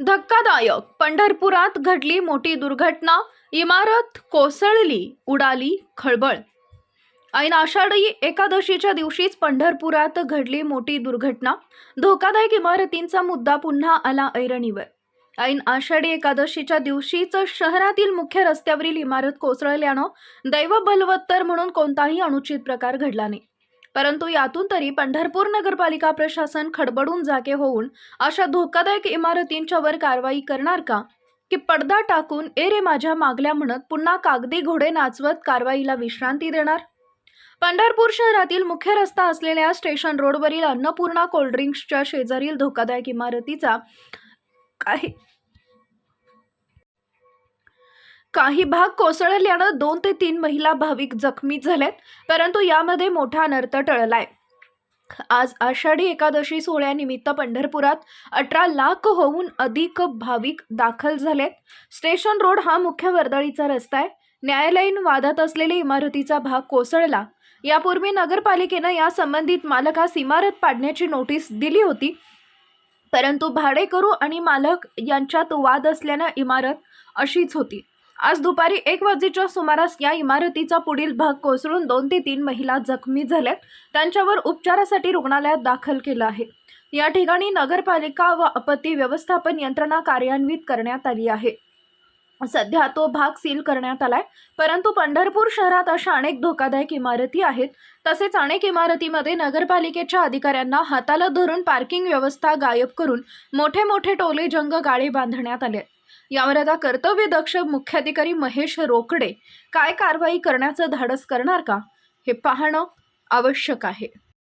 धक्कादायक. पंढरपुरात घडली मोठी दुर्घटना. इमारत कोसळली उडाली खळबळ. ऐन आषाढी एकादशीच्या दिवशीच पंढरपुरात घडली मोठी दुर्घटना. धोकादायक इमारतींचा मुद्दा पुन्हा आला ऐरणीवर. ऐन आषाढी एकादशीच्या दिवशीच शहरातील मुख्य रस्त्यावरील इमारत कोसळल्यानं दैव बलवत्तर म्हणून कोणताही अनुचित प्रकार घडला नाही. परंतु यातून तरी पंढरपूर नगरपालिका प्रशासन खडबडून जागे होऊन अशा धोकादायक इमारतींच्या वर कारवाई करणार का? की पडदा टाकून ए रे माझ्या मागल्या म्हणत पुन्हा कागदी घोडे नाचवत कारवाईला विश्रांती देणार? पंढरपूर शहरातील मुख्य रस्ता असलेल्या स्टेशन रोडवरील अन्नपूर्णा कोल्ड्रिंक्सच्या शेजारील धोकादायक इमारतीचा काही काही भाग कोसळल्यानं दोन ते तीन महिला भाविक जखमी झाल्यात परंतु यामध्ये मोठा अनर्थ टळलाय. आज आषाढी एकादशी सोहळ्यानिमित्त पंढरपुरात अठरा लाख होऊन अधिक भाविक दाखल झालेत. स्टेशन रोड हा मुख्य वर्दळीचा रस्ता आहे. न्यायालयीन वादात असलेल्या इमारतीचा भाग कोसळला. यापूर्वी नगरपालिकेनं या संबंधित मालकास इमारत पाडण्याची नोटीस दिली होती. परंतु भाडेकरू आणि मालक यांच्यात वाद असल्यानं इमारत अशीच होती. आज दुपारी एक वाजेच्या सुमारास या इमारतीचा पुढील भाग कोसळून दोन ते तीन महिला जखमी झाल्यात. त्यांच्यावर उपचारासाठी रुग्णालयात दाखल केलं आहे. या ठिकाणी नगरपालिका व आपत्ती व्यवस्थापन यंत्रणा कार्यान्वित करण्यात आली आहे. सध्या तो भाग सील करण्यात आलाय. परंतु पंढरपूर शहरात अशा अनेक धोकादायक इमारती आहेत. तसेच अनेक इमारतीमध्ये नगरपालिकेच्या अधिकाऱ्यांना हाताला धरून पार्किंग व्यवस्था गायब करून मोठे मोठे टोले जंग गाळे बांधण्यात आले यावर आता कर्तव्यदक्ष मुख्याधिकारी महेश रोकडे काय कारवाई करण्याचं धाडस करणार का? हे पाहणं आवश्यक आहे.